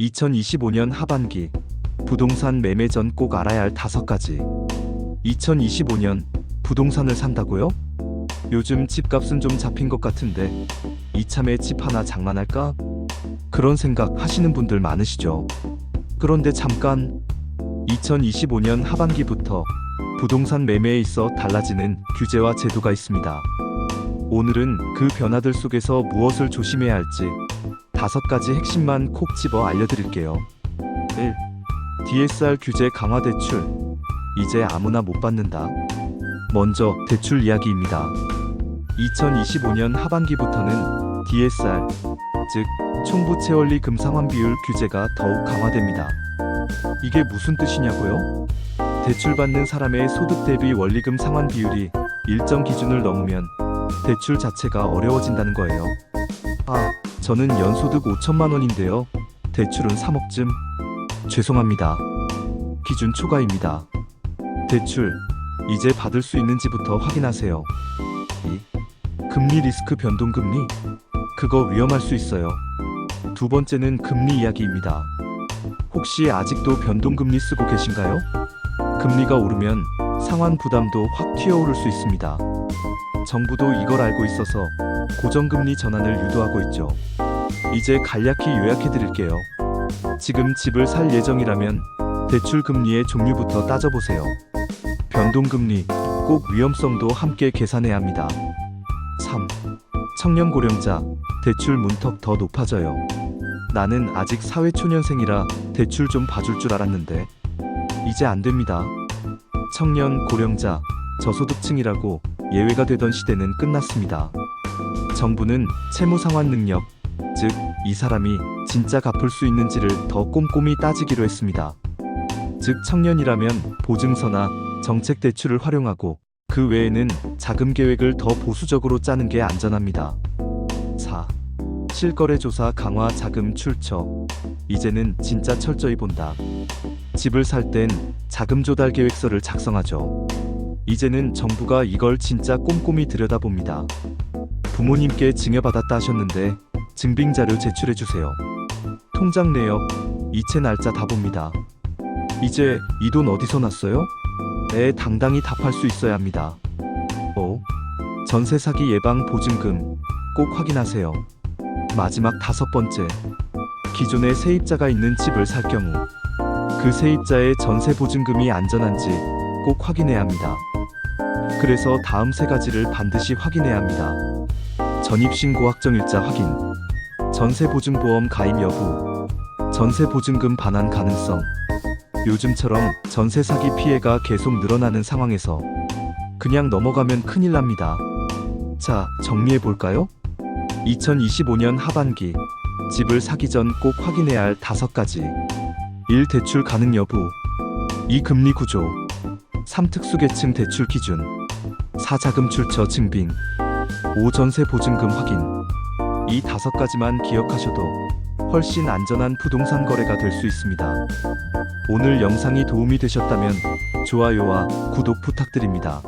2025년 하반기 부동산 매매 전 꼭 알아야 할 다섯 가지. 2025년 부동산을 산다고요? 요즘 집값은 좀 잡힌 것 같은데 이참에 집 하나 장만할까? 그런 생각 하시는 분들 많으시죠. 그런데 잠깐 2025년 하반기부터 부동산 매매에 있어 달라지는 규제와 제도가 있습니다. 오늘은 그 변화들 속에서 무엇을 조심해야 할지 다섯 가지 핵심만 콕 집어 알려드릴게요. 1. DSR 규제 강화 대출. 이제 아무나 못 받는다. 먼저 대출 이야기입니다. 2025년 하반기부터는 DSR, 즉 총부채 원리 금상환 비율 규제가 더욱 강화됩니다. 이게 무슨 뜻이냐고요? 대출받는 사람의 소득 대비 원리금 상환 비율이 일정 기준을 넘으면 대출 자체가 어려워진다는 거예요. 아, 저는 연소득 5천만 원인데요. 대출은 3억쯤. 죄송합니다. 기준 초과입니다. 대출 이제 받을 수 있는지부터 확인하세요. 2. 금리 리스크 변동 금리 그거 위험할 수 있어요. 두 번째는 금리 이야기입니다. 혹시 아직도 변동 금리 쓰고 계신가요? 금리가 오르면 상환 부담도 확 튀어오를 수 있습니다. 정부도 이걸 알고 있어서 고정금리 전환을 유도하고 있죠. 이제 간략히 요약해 드릴게요. 지금 집을 살 예정이라면 대출 금리의 종류부터 따져보세요. 변동금리, 꼭 위험성도 함께 계산해야 합니다. 3. 청년 고령자, 대출 문턱 더 높아져요. 나는 아직 사회초년생이라 대출 좀 봐줄 줄 알았는데, 이제 안 됩니다. 청년, 고령자, 저소득층이라고 예외가 되던 시대는 끝났습니다. 정부는 채무 상환 능력, 즉, 이 사람이 진짜 갚을 수 있는지를 더 꼼꼼히 따지기로 했습니다. 즉, 청년이라면 보증서나 정책 대출을 활용하고 그 외에는 자금 계획을 더 보수적으로 짜는 게 안전합니다. 4. 실거래 조사 강화 자금 출처. 이제는 진짜 철저히 본다. 집을 살 땐 자금 조달 계획서를 작성하죠. 이제는 정부가 이걸 진짜 꼼꼼히 들여다봅니다. 부모님께 증여받았다 하셨는데 증빙 자료 제출해 주세요. 통장 내역, 이체 날짜 다 봅니다. 이제 이 돈 어디서 났어요? 네, 당당히 답할 수 있어야 합니다. 5. 전세 사기 예방 보증금 꼭 확인하세요. 마지막 다섯 번째. 기존에 세입자가 있는 집을 살 경우 그 세입자의 전세 보증금이 안전한지 꼭 확인해야 합니다. 그래서 다음 세 가지를 반드시 확인해야 합니다. 전입신고 확정일자 확인, 전세보증보험 가입 여부, 전세보증금 반환 가능성. 요즘처럼 전세 사기 피해가 계속 늘어나는 상황에서 그냥 넘어가면 큰일 납니다. 자, 정리해 볼까요? 2025년 하반기 집을 사기 전 꼭 확인해야 할 다섯 가지. 1. 대출 가능 여부. 2. 금리 구조. 3. 특수계층 대출 기준. 4. 자금 출처 증빙. 5. 전세 보증금 확인. 이 다섯 가지만 기억하셔도 훨씬 안전한 부동산 거래가 될 수 있습니다. 오늘 영상이 도움이 되셨다면 좋아요와 구독 부탁드립니다.